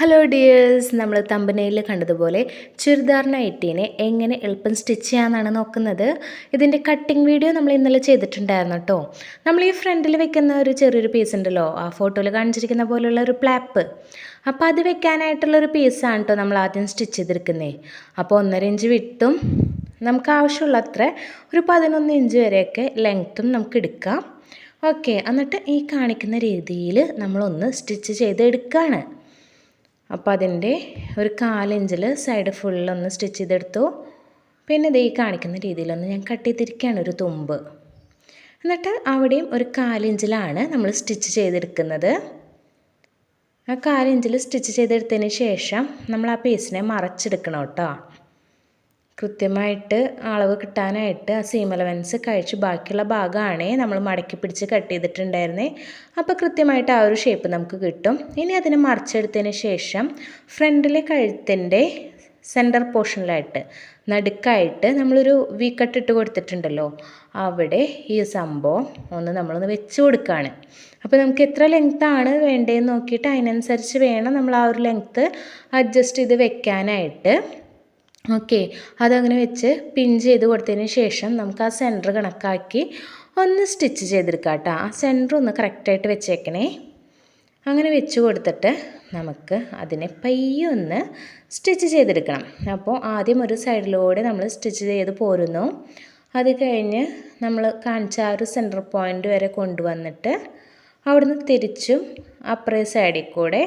Hello dears നമ്മൾ തമ്പനയിൽ കണ്ടതുപോലെ ചുരിദാർ നൈറ്റീനെ എങ്ങനെ എളുപ്പം സ്റ്റിച്ച് ചെയ്യാമെന്നാണ് നോക്കുന്നത്. ഇതിന്റെ കട്ടിംഗ് വീഡിയോ നമ്മൾ ഇന്നലെ ചെയ്തിട്ടുണ്ടായിരുന്നു കേട്ടോ. നമ്മൾ ഈ ഫ്രണ്ടിൽ വെക്കുന്ന ഒരു ചെറിയൊരു പീസ് ഉണ്ടല്ലോ. ആ ഫോട്ടോയിൽ കാണിച്ചിരിക്കുന്ന പോലുള്ള ഒരു പ്ലാപ്പ് അപ്പോൾ അത് വെക്കാനായിട്ടുള്ളൊരു പീസാണ് കേട്ടോ നമ്മൾ ആദ്യം സ്റ്റിച്ച് ചെയ്തിരിക്കുന്നത് അപ്പോൾ ഒന്നര ഇഞ്ച് വിട്ടും നമുക്ക് ആവശ്യമുള്ള അത്ര ഒരു പതിനൊന്ന് ഇഞ്ച് വരെയൊക്കെ ലെങ്ത്തും നമുക്ക് എടുക്കാം. ഓക്കെ എന്നിട്ട് ഈ കാണിക്കുന്ന രീതിയിൽ നമ്മളൊന്ന് സ്റ്റിച്ച് ചെയ്ത് എടുക്കുകയാണ് അപ്പോൾ അതിന്റെ ഒരു കാലിഞ്ചിൽ സൈഡ് ഫുള്ളൊന്ന് സ്റ്റിച്ച് ചെയ്തെടുത്തു. പിന്നെ ഇത് ഈ കാണിക്കുന്ന രീതിയിലൊന്ന് ഞാൻ കട്ട് ചെയ്തിരിക്കുകയാണ് ഒരു തുമ്പ്. എന്നിട്ട് അവിടെയും ഒരു കാലിഞ്ചിലാണ് നമ്മൾ സ്റ്റിച്ച് ചെയ്തെടുക്കുന്നത്. ആ കാലിഞ്ചിൽ സ്റ്റിച്ച് ചെയ്തെടുത്തതിന് ശേഷം നമ്മൾ ആ പീസിനെ മറച്ചെടുക്കണം കേട്ടോ. കൃത്യമായിട്ട് അളവ് കിട്ടാനായിട്ട് ആ സീം അലവൻസ് കഴിച്ച് ബാക്കിയുള്ള ഭാഗമാണ് നമ്മൾ മടക്കി പിടിച്ച് കട്ട് ചെയ്തിട്ടുണ്ടായിരുന്നേ. അപ്പോൾ കൃത്യമായിട്ട് ആ ഒരു ഷേപ്പ് നമുക്ക് കിട്ടും. ഇനി അതിനെ മറിച്ചെടുത്തതിന് ശേഷം ഫ്രണ്ടിലെ കഴുത്തിന്റെ സെന്റർ പോർഷനിലായിട്ട് നടുക്കായിട്ട് നമ്മളൊരു വി കട്ട് ഇട്ട് കൊടുത്തിട്ടുണ്ടല്ലോ. അവിടെ ഈ സംഭവം ഒന്ന് നമ്മളൊന്ന് വെച്ച് കൊടുക്കുകയാണ് അപ്പോൾ നമുക്ക് എത്ര ലെങ്ത്താണ് വേണ്ടതെന്ന് നോക്കിയിട്ട് അതിനനുസരിച്ച് വേണം നമ്മൾ ആ ഒരു ലെങ്ത്ത് അഡ്ജസ്റ്റ് ചെയ്ത് വെക്കാനായിട്ട്. ഓക്കെ അതങ്ങനെ വെച്ച് പിൻ ചെയ്ത് കൊടുത്തതിന് ശേഷം നമുക്ക് ആ സെന്റർ കണക്കാക്കി ഒന്ന് സ്റ്റിച്ച് ചെയ്തെടുക്കാം കേട്ടോ. ആ സെന്റർ ഒന്ന് കറക്റ്റായിട്ട് വെച്ചേക്കണേ. അങ്ങനെ വെച്ച് കൊടുത്തിട്ട് നമുക്ക് അതിനെ പയ്യെ ഒന്ന് സ്റ്റിച്ച് ചെയ്തെടുക്കണം. അപ്പോൾ ആദ്യം ഒരു സൈഡിലൂടെ നമ്മൾ സ്റ്റിച്ച് ചെയ്ത് പോരുന്നു. അത് കഴിഞ്ഞ് നമ്മൾ കാണിച്ച ആ ഒരു സെന്റർ പോയിന്റ് വരെ കൊണ്ടുവന്നിട്ട് അവിടുന്ന് തിരിച്ചും അപ്പുറേ സൈഡിൽ കൂടെ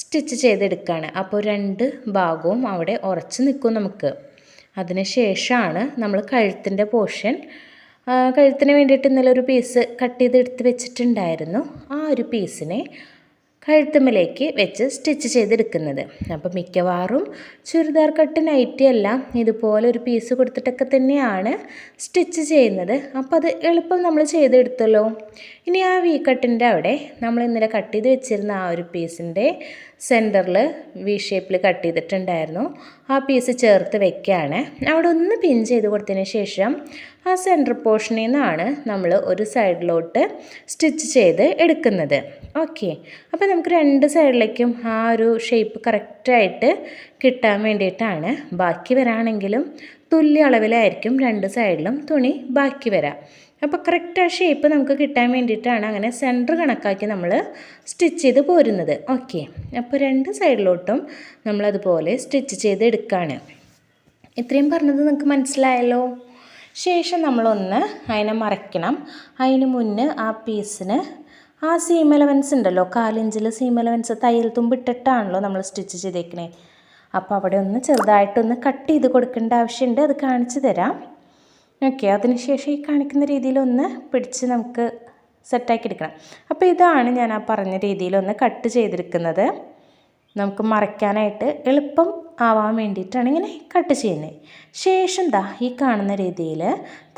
സ്റ്റിച്ച് ചെയ്തെടുക്കുകയാണ് അപ്പോൾ രണ്ട് ഭാഗവും അവിടെ ഉറച്ച് നിൽക്കും നമുക്ക്. അതിന് ശേഷമാണ് നമ്മൾ കഴുത്തിന്റെ പോർഷൻ കഴുത്തിന് വേണ്ടിയിട്ട് ഇന്നലെ ഒരു പീസ് കട്ട് ചെയ്ത് എടുത്ത് വെച്ചിട്ടുണ്ടായിരുന്നു. ആ ഒരു പീസിനെ കഴുത്തുമ്മലേക്ക് വെച്ച് സ്റ്റിച്ച് ചെയ്തെടുക്കുന്നത്. അപ്പോൾ മിക്കവാറും ചുരിദാർ കട്ട് നൈറ്റി എല്ലാം ഇതുപോലെ ഒരു പീസ് കൊടുത്തിട്ടൊക്കെ തന്നെയാണ് സ്റ്റിച്ച് ചെയ്യുന്നത്. അപ്പോൾ അത് എളുപ്പം നമ്മൾ ചെയ്തെടുത്തല്ലോ. ഇനി ആ വി കട്ടിന്റെ അവിടെ നമ്മൾ ഇന്നലെ കട്ട് ചെയ്ത് വെച്ചിരുന്ന ആ ഒരു പീസിന്റെ സെന്ററിൽ വി ഷേപ്പിൽ കട്ട് ചെയ്തിട്ടുണ്ടായിരുന്നു. ആ പീസ് ചേർത്ത് വെക്കുകയാണ് അവിടെ ഒന്ന് പിൻ ചെയ്ത് കൊടുത്തതിന് ശേഷം ആ സെന്റർ പോർഷനിൽ നിന്നാണ് നമ്മൾ ഒരു സൈഡിലോട്ട് സ്റ്റിച്ച് ചെയ്ത് എടുക്കുന്നത്. ഓക്കെ അപ്പോൾ നമുക്ക് രണ്ട് സൈഡിലേക്കും ആ ഒരു ഷേപ്പ് കറക്റ്റായിട്ട് കിട്ടാൻ വേണ്ടിയിട്ടാണ്. ബാക്കി വരാണെങ്കിലും തുല്യ അളവിലായിരിക്കും രണ്ട് സൈഡിലും തുണി ബാക്കി വരാം. അപ്പോൾ കറക്റ്റ് ആ ഷേപ്പ് നമുക്ക് കിട്ടാൻ വേണ്ടിയിട്ടാണ് അങ്ങനെ സെന്റർ കണക്കാക്കി നമ്മൾ സ്റ്റിച്ച് ചെയ്ത് പോരുന്നത്. ഓക്കെ അപ്പോൾ രണ്ട് സൈഡിലോട്ടും നമ്മളതുപോലെ സ്റ്റിച്ച് ചെയ്ത് എടുക്കുകയാണ് ഇത്രയും പറഞ്ഞത് നിങ്ങൾക്ക് മനസ്സിലായല്ലോ? ശേഷം നമ്മളൊന്ന് അതിനെ മറയ്ക്കണം. അതിന് മുന്നേ ആ പീസിന് ആ സീം എലവൻസ് ഉണ്ടല്ലോ കാലിഞ്ചിൽ സീം എലവൻസ് തയ്യൽ തുമ്പിട്ടിട്ടാണല്ലോ നമ്മൾ സ്റ്റിച്ച് ചെയ്തേക്കണേ. അപ്പോൾ അവിടെ ഒന്ന് ചെറുതായിട്ടൊന്ന് കട്ട് ചെയ്ത് കൊടുക്കേണ്ട ആവശ്യമുണ്ട് അത് കാണിച്ചു തരാം. ഓക്കെ അതിനുശേഷം ഈ കാണിക്കുന്ന രീതിയിലൊന്ന് പിടിച്ച് നമുക്ക് സെറ്റാക്കി എടുക്കണം. അപ്പോൾ ഇതാണ് ഞാൻ ആ പറഞ്ഞ രീതിയിലൊന്ന് കട്ട് ചെയ്തെടുക്കുന്നത്. നമുക്ക് മറയ്ക്കാനായിട്ട് എളുപ്പം ആവാൻ വേണ്ടിയിട്ടാണ് ഇങ്ങനെ കട്ട് ചെയ്യുന്നത്. ശേഷം ദാ ഈ കാണുന്ന രീതിയിൽ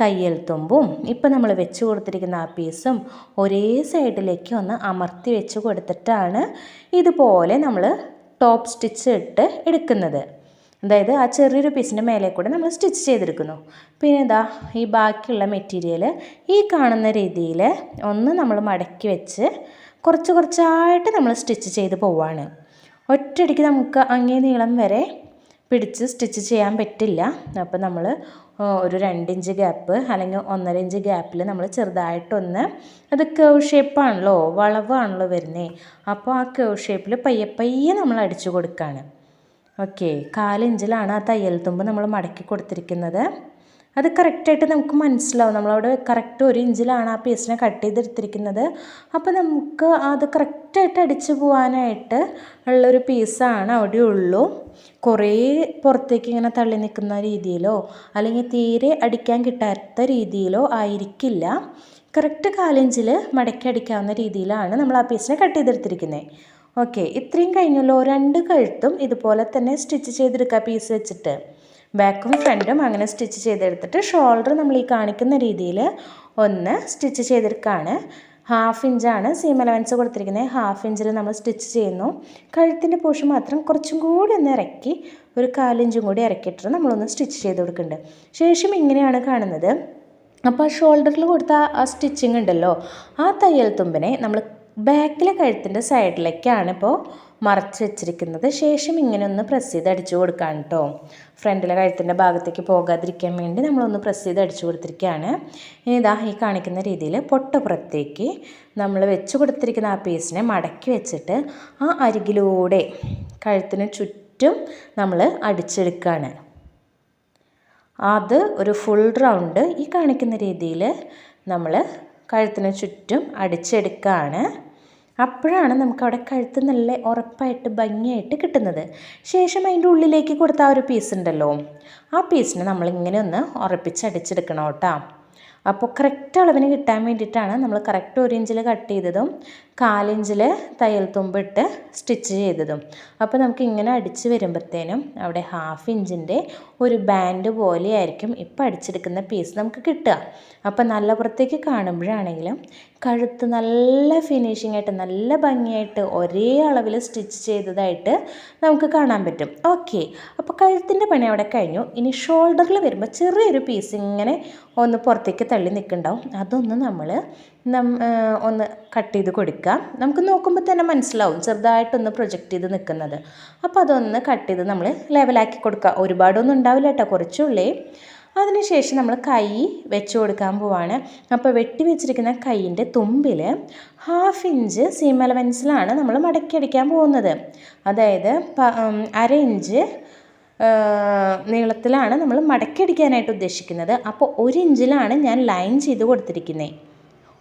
തയ്യൽ തുമ്പും ഇപ്പം നമ്മൾ വെച്ച് കൊടുത്തിരിക്കുന്ന ആ പീസും ഒരേ സൈഡിലേക്ക് ഒന്ന് അമർത്തി വെച്ച് കൊടുത്തിട്ടാണ് ഇതുപോലെ നമ്മൾ ടോപ്പ് സ്റ്റിച്ച് ഇട്ട് എടുക്കുന്നത്. അതായത് ആ ചെറിയൊരു പീസിന്റെ മേലെ കൂടെ നമ്മൾ സ്റ്റിച്ച് ചെയ്തെടുക്കുന്നു പിന്നെ ഇതാ ഈ ബാക്കിയുള്ള മെറ്റീരിയൽ ഈ കാണുന്ന രീതിയിൽ ഒന്ന് നമ്മൾ മടക്കി വെച്ച് കുറച്ച് കുറച്ചായിട്ട് നമ്മൾ സ്റ്റിച്ച് ചെയ്ത് പോവാണ്. ഒറ്റയടിക്ക് നമുക്ക് അങ്ങേ നീളം വരെ പിടിച്ച് സ്റ്റിച്ച് ചെയ്യാൻ പറ്റില്ല. അപ്പോൾ നമ്മൾ ഒരു രണ്ടിഞ്ച് ഗ്യാപ്പ് അല്ലെങ്കിൽ ഒന്നര ഇഞ്ച് ഗ്യാപ്പിൽ നമ്മൾ ചെറുതായിട്ടൊന്ന് അത് കേവ് ഷേപ്പാണല്ലോ വളവാണല്ലോ വരുന്നത് അപ്പോൾ ആ കേവ് ഷേപ്പിൽ പയ്യെ പയ്യെ നമ്മൾ അടിച്ചു കൊടുക്കുകയാണ് ഓക്കെ കാലിഞ്ചിലാണ് ആ തയ്യൽ തുമ്പ് നമ്മൾ മടക്കി കൊടുത്തിരിക്കുന്നത്. അത് കറക്റ്റായിട്ട് നമുക്ക് മനസ്സിലാവും. നമ്മളവിടെ കറക്റ്റ് ഒരു ഇഞ്ചിലാണ് ആ പീസിനെ കട്ട് ചെയ്തെടുത്തിരിക്കുന്നത്. അപ്പോൾ നമുക്ക് അത് കറക്റ്റായിട്ട് അടിച്ചു പോകാനായിട്ട് ഉള്ളൊരു പീസാണ് അവിടെ ഉള്ളൂ. കുറേ പുറത്തേക്ക് ഇങ്ങനെ തള്ളി നിൽക്കുന്ന രീതിയിലോ അല്ലെങ്കിൽ തീരെ അടിക്കാൻ കിട്ടാത്ത രീതിയിലോ ആയിരിക്കില്ല. കറക്റ്റ് കാലിഞ്ചിൽ മടക്കി അടിക്കാവുന്ന രീതിയിലാണ് നമ്മൾ ആ പീസിനെ കട്ട് ചെയ്തെടുത്തിരിക്കുന്നത് ഓക്കെ ഇത്രയും കഴിഞ്ഞല്ലോ. രണ്ട് കഴുത്തും ഇതുപോലെ തന്നെ സ്റ്റിച്ച് ചെയ്തെടുക്കുക പീസ് വെച്ചിട്ട്. ബാക്കും ഫ്രണ്ടും അങ്ങനെ സ്റ്റിച്ച് ചെയ്തെടുത്തിട്ട് ഷോൾഡർ നമ്മൾ ഈ കാണിക്കുന്ന രീതിയിൽ ഒന്ന് സ്റ്റിച്ച് ചെയ്തെടുക്കുകയാണ് ഹാഫ് ഇഞ്ചാണ് സീം അലവൻസ് കൊടുത്തിരിക്കുന്നത്. ഹാഫ് ഇഞ്ചിൽ നമ്മൾ സ്റ്റിച്ച് ചെയ്യുന്നു. കഴുത്തിന്റെ പോഷൻ മാത്രം കുറച്ചും കൂടി ഒന്ന് ഇറക്കി ഒരു കാലിഞ്ചും കൂടി ഇറക്കിയിട്ട് നമ്മളൊന്ന് സ്റ്റിച്ച് ചെയ്ത് കൊടുക്കുന്നുണ്ട്. ശേഷം ഇങ്ങനെയാണ് കാണുന്നത്. അപ്പോൾ ഷോൾഡറിൽ കൊടുത്ത ആ സ്റ്റിച്ചിങ് ഉണ്ടല്ലോ. ആ തയ്യൽ തുമ്പിനെ നമ്മൾ ബാക്കിലെ കഴുത്തിന്റെ സൈഡിലേക്കാണ് ഇപ്പോൾ മറച്ച് വെച്ചിരിക്കുന്നത്. ശേഷം ഇങ്ങനെ ഒന്ന് പ്രസ് ചെയ്ത് അടിച്ചു കൊടുക്കാൻ കേട്ടോ ഫ്രണ്ടിലെ കഴുത്തിന്റെ ഭാഗത്തേക്ക് പോകാതിരിക്കാൻ വേണ്ടി നമ്മളൊന്ന് പ്രസ് ചെയ്ത് അടിച്ചു കൊടുത്തിരിക്കുകയാണ്. ഇനി ഇതാ ഈ കാണിക്കുന്ന രീതിയിൽ പൊട്ടപ്പുറത്തേക്ക് നമ്മൾ വെച്ച് കൊടുത്തിരിക്കുന്ന ആ പീസിനെ മടക്കി വെച്ചിട്ട് ആ അരികിലൂടെ കഴുത്തിന് ചുറ്റും നമ്മൾ അടിച്ചെടുക്കുകയാണ്. അത് ഒരു ഫുൾ റൗണ്ട് ഈ കാണിക്കുന്ന രീതിയിൽ നമ്മൾ കഴുത്തിന് ചുറ്റും അടിച്ചെടുക്കുകയാണ്. അപ്പോഴാണ് നമുക്ക് അവിടെ കഴുത്ത് നല്ല ഉറപ്പായിട്ട് ഭംഗിയായിട്ട് കിട്ടുന്നത്. ശേഷം അതിന്റെ ഉള്ളിലേക്ക് കൊടുത്ത ആ ഒരു പീസ് ഉണ്ടല്ലോ. ആ പീസിനെ നമ്മളിങ്ങനെ ഒന്ന് ഉറപ്പിച്ചടിച്ചെടുക്കണം കേട്ടോ. അപ്പോൾ കറക്റ്റ് അളവിന് കിട്ടാൻ വേണ്ടിയിട്ടാണ് നമ്മൾ കറക്റ്റ് ഒരു ഇഞ്ചിൽ കട്ട് ചെയ്തതും കാലിഞ്ചിൽ തയ്യൽ തുമ്പിട്ട് സ്റ്റിച്ച് ചെയ്തതും. അപ്പോൾ നമുക്ക് ഇങ്ങനെ അടിച്ച് വരുമ്പോഴത്തേനും അവിടെ ഹാഫ് ഇഞ്ചിന്റെ ഒരു ബാൻഡ് പോലെയായിരിക്കും ഇപ്പം അടിച്ചെടുക്കുന്ന പീസ് നമുക്ക് കിട്ടുക. അപ്പോൾ നല്ല പുറത്തേക്ക് കാണുമ്പോഴാണെങ്കിലും കഴുത്ത് നല്ല ഫിനിഷിംഗ് ആയിട്ട് നല്ല ഭംഗിയായിട്ട് ഒരേ അളവിൽ സ്റ്റിച്ച് ചെയ്തതായിട്ട് നമുക്ക് കാണാൻ പറ്റും. ഓക്കെ അപ്പോൾ കഴുത്തിന്റെ പണി അവിടെ കഴിഞ്ഞു. ഇനി ഷോൾഡറിൽ വരുമ്പോൾ ചെറിയൊരു പീസ് ഇങ്ങനെ ഒന്ന് പുറത്തേക്ക് തള്ളി നിൽക്കുന്നുണ്ടാവും. അതൊന്ന് നമ്മൾ ഒന്ന് കട്ട് ചെയ്ത് കൊടുക്കുക. നമുക്ക് നോക്കുമ്പോൾ തന്നെ മനസ്സിലാവും ചെറുതായിട്ടൊന്ന് പ്രൊജക്റ്റ് ചെയ്ത് നിൽക്കുന്നത്. അപ്പോൾ അതൊന്ന് കട്ട് ചെയ്ത് നമ്മൾ ലെവലാക്കി കൊടുക്കുക. ഒരുപാടൊന്നും ഉണ്ടാവില്ല കേട്ടോ കുറച്ചുള്ളേ അതിനുശേഷം നമ്മൾ കൈ വെച്ച് കൊടുക്കാൻ പോവാണ്. അപ്പോൾ വെട്ടി വെച്ചിരിക്കുന്ന കൈയിന്റെ തുമ്പിൽ ഹാഫ് ഇഞ്ച് സീം അലവൻസിലാണ് നമ്മൾ മടക്കി അടിക്കാൻ പോകുന്നത്. അതായത് അര ഇഞ്ച് നീളത്തിലാണ് നമ്മൾ മടക്കി അടിക്കാനായിട്ട് ഉദ്ദേശിക്കുന്നത്. അപ്പോൾ ഒരു ഇഞ്ചിലാണ് ഞാൻ ലൈൻ ചെയ്ത് കൊടുത്തിരിക്കുന്നത്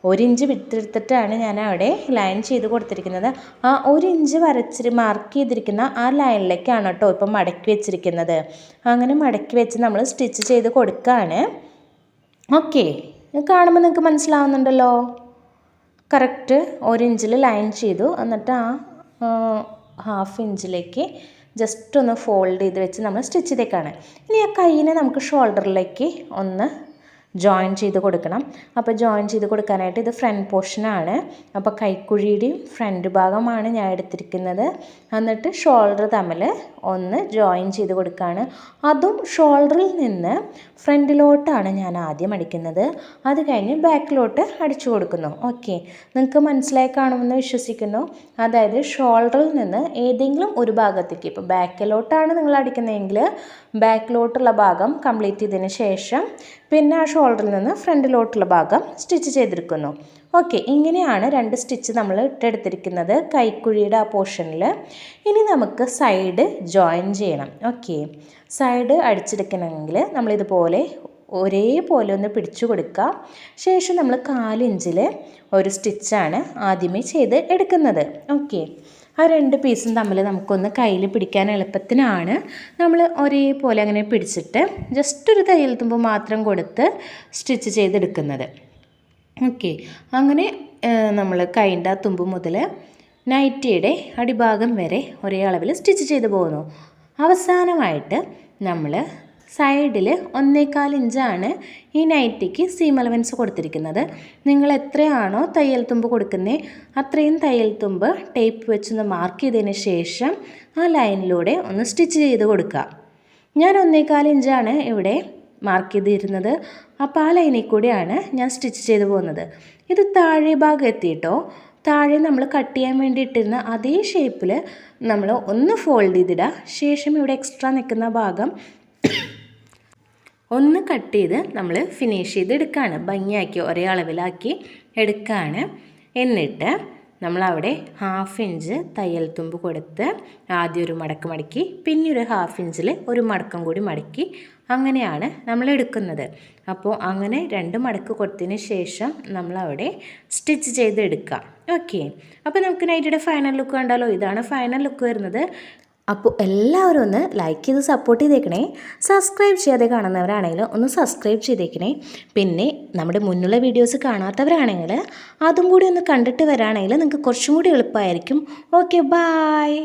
ഒരു ഇഞ്ച് വിട്ടെടുത്തിട്ടാണ് ഞാൻ അവിടെ ലൈൻ ചെയ്ത് കൊടുത്തിരിക്കുന്നത്. ആ ഒരു ഇഞ്ച് വരച്ച് മാർക്ക് ചെയ്തിരിക്കുന്ന ആ ലൈനിലേക്കാണ് കേട്ടോ ഇപ്പം മടക്കി വെച്ചിരിക്കുന്നത്. അങ്ങനെ മടക്കി വെച്ച് നമ്മൾ സ്റ്റിച്ച് ചെയ്ത് കൊടുക്കുകയാണ് ഓക്കെ കാണുമ്പോൾ നിങ്ങൾക്ക് മനസ്സിലാവുന്നുണ്ടല്ലോ. കറക്റ്റ് ഒരു ഇഞ്ചിൽ ലൈൻ ചെയ്തു. എന്നിട്ട് ആ ഹാഫ് ഇഞ്ചിലേക്ക് ജസ്റ്റ് ഒന്ന് ഫോൾഡ് ചെയ്ത് വെച്ച് നമ്മൾ സ്റ്റിച്ച് ചെയ്തേക്കാണ്. ഇനി ആ കൈയിനെ നമുക്ക് ഷോൾഡറിലേക്ക് ഒന്ന് ജോയിൻ ചെയ്ത് കൊടുക്കണം. അപ്പോൾ ജോയിൻ ചെയ്ത് കൊടുക്കാനായിട്ട് ഇത് ഫ്രണ്ട് പോർഷനാണ് അപ്പോൾ കൈക്കുഴിയുടെയും ഫ്രണ്ട് ഭാഗമാണ് ഞാൻ എടുത്തിരിക്കുന്നത്. എന്നിട്ട് ഷോൾഡർ തമ്മിൽ ഒന്ന് ജോയിൻ ചെയ്ത് കൊടുക്കുകയാണ് അതും ഷോൾഡറിൽ നിന്ന് ഫ്രണ്ടിലോട്ടാണ് ഞാൻ ആദ്യം അടിക്കുന്നത്. അത് കഴിഞ്ഞ് ബാക്കിലോട്ട് അടിച്ചു കൊടുക്കുന്നു. ഓക്കെ നിങ്ങൾക്ക് മനസ്സിലായി കാണുമെന്ന് വിശ്വസിക്കുന്നു. അതായത് ഷോൾഡറിൽ നിന്ന് ഏതെങ്കിലും ഒരു ഭാഗത്തേക്ക് ഇപ്പോൾ ബാക്കിലോട്ടാണ് നിങ്ങൾ അടിക്കുന്നതെങ്കിൽ ബാക്കിലോട്ടുള്ള ഭാഗം കംപ്ലീറ്റ് ചെയ്തതിന് ശേഷം പിന്നെ ആ ഷോൾഡറിൽ നിന്ന് ഫ്രണ്ടിലോട്ടുള്ള ഭാഗം സ്റ്റിച്ച് ചെയ്തിരിക്കുന്നു. ഓക്കെ ഇങ്ങനെയാണ് രണ്ട് സ്റ്റിച്ച് നമ്മൾ ഇട്ടെടുത്തിരിക്കുന്നത് കൈക്കുഴിയുടെ ആ പോർഷനിൽ ഇനി നമുക്ക് സൈഡ് ജോയിൻ ചെയ്യണം. ഓക്കെ സൈഡ് അടിച്ചെടുക്കണമെങ്കിൽ നമ്മളിതുപോലെ ഒരേപോലെ ഒന്ന് പിടിച്ചു കൊടുക്കുക ശേഷം നമ്മൾ കാലിഞ്ചിൽ ഒരു സ്റ്റിച്ചാണ് ആദ്യമേ ചെയ്ത് എടുക്കുന്നത്. ഓക്കെ ആ രണ്ട് പീസും തമ്മിൽ നമുക്കൊന്ന് കയ്യിൽ പിടിക്കാൻ എളുപ്പത്തിനാണ്. നമ്മൾ ഒരേപോലെ അങ്ങനെ പിടിച്ചിട്ട് ജസ്റ്റ് ഒരു തയ്യൽ തുമ്പ് മാത്രം കൊടുത്ത് സ്റ്റിച്ച് ചെയ്തെടുക്കുന്നത്. ഓക്കെ അങ്ങനെ നമ്മൾ കൈന്റെ ആ തുമ്പ് മുതൽ നൈറ്റിയുടെ അടിഭാഗം വരെ ഒരേ അളവിൽ സ്റ്റിച്ച് ചെയ്ത് പോകുന്നു അവസാനമായിട്ട് നമ്മൾ സൈഡിൽ ഒന്നേകാൽ ഇഞ്ചാണ് ഈ നൈറ്റിക്ക് സീം അലവൻസ് കൊടുത്തിരിക്കുന്നത്. നിങ്ങൾ എത്രയാണോ തയ്യൽ തുമ്പ് കൊടുക്കുന്നത് അത്രയും തയ്യൽ തുമ്പ് ടേപ്പ് വെച്ചൊന്ന് മാർക്ക് ചെയ്തതിന് ശേഷം ആ ലൈനിലൂടെ ഒന്ന് സ്റ്റിച്ച് ചെയ്ത് കൊടുക്കുക. ഞാൻ ഒന്നേകാൽ ഇഞ്ചാണ് ഇവിടെ മാർക്ക് ചെയ്തിരുന്നത്. അപ്പോൾ ആ ലൈനിൽ കൂടിയാണ് ഞാൻ സ്റ്റിച്ച് ചെയ്ത് പോകുന്നത്. ഇത് താഴെ ഭാഗം എത്തിയിട്ടോ? താഴെ നമ്മൾ കട്ട് ചെയ്യാൻ വേണ്ടി ഇട്ടിരുന്ന അതേ ഷേപ്പിൽ നമ്മൾ ഒന്ന് ഫോൾഡ് ചെയ്തിടുക ശേഷം ഇവിടെ എക്സ്ട്രാ നിൽക്കുന്ന ഭാഗം ഒന്ന് കട്ട് ചെയ്ത് നമ്മൾ ഫിനിഷ് ചെയ്ത് എടുക്കുകയാണ് ഭംഗിയാക്കി ഒരേ അളവിലാക്കി എടുക്കുകയാണ് എന്നിട്ട് നമ്മളവിടെ ഹാഫ് ഇഞ്ച് തയ്യൽ തുമ്പ് കൊടുത്ത് ആദ്യം ഒരു മടക്ക് മടക്കി പിന്നെ ഒരു ഹാഫ് ഇഞ്ചിൽ ഒരു മടക്കം കൂടി മടക്കി അങ്ങനെയാണ് നമ്മൾ എടുക്കുന്നത്. അപ്പോൾ അങ്ങനെ രണ്ട് മടക്ക് കൊടുത്തതിന് ശേഷം നമ്മളവിടെ സ്റ്റിച്ച് ചെയ്ത് ചെയ്തെടുക്കാം. ഓക്കെ അപ്പോൾ നമുക്ക് നൈറ്റിയുടെ ഫൈനൽ ലുക്ക് കണ്ടാലോ? ഇതാണ് ഫൈനൽ ലുക്ക് വരുന്നത്. അപ്പോൾ എല്ലാവരും ഒന്ന് ലൈക്ക് ചെയ്ത് സപ്പോർട്ട് ചെയ്തേക്കണേ. സബ്സ്ക്രൈബ് ചെയ്യാതെ കാണുന്നവരാണെങ്കിൽ ഒന്ന് സബ്സ്ക്രൈബ് ചെയ്തേക്കണേ. പിന്നെ നമ്മുടെ മുന്നുള്ള വീഡിയോസ് കാണാത്തവരാണെങ്കിൽ അതും കൂടി ഒന്ന് കണ്ടിട്ട് വരാണെങ്കിൽ നിങ്ങൾക്ക് കുറച്ചും കൂടി എളുപ്പമായിരിക്കും. Okay bye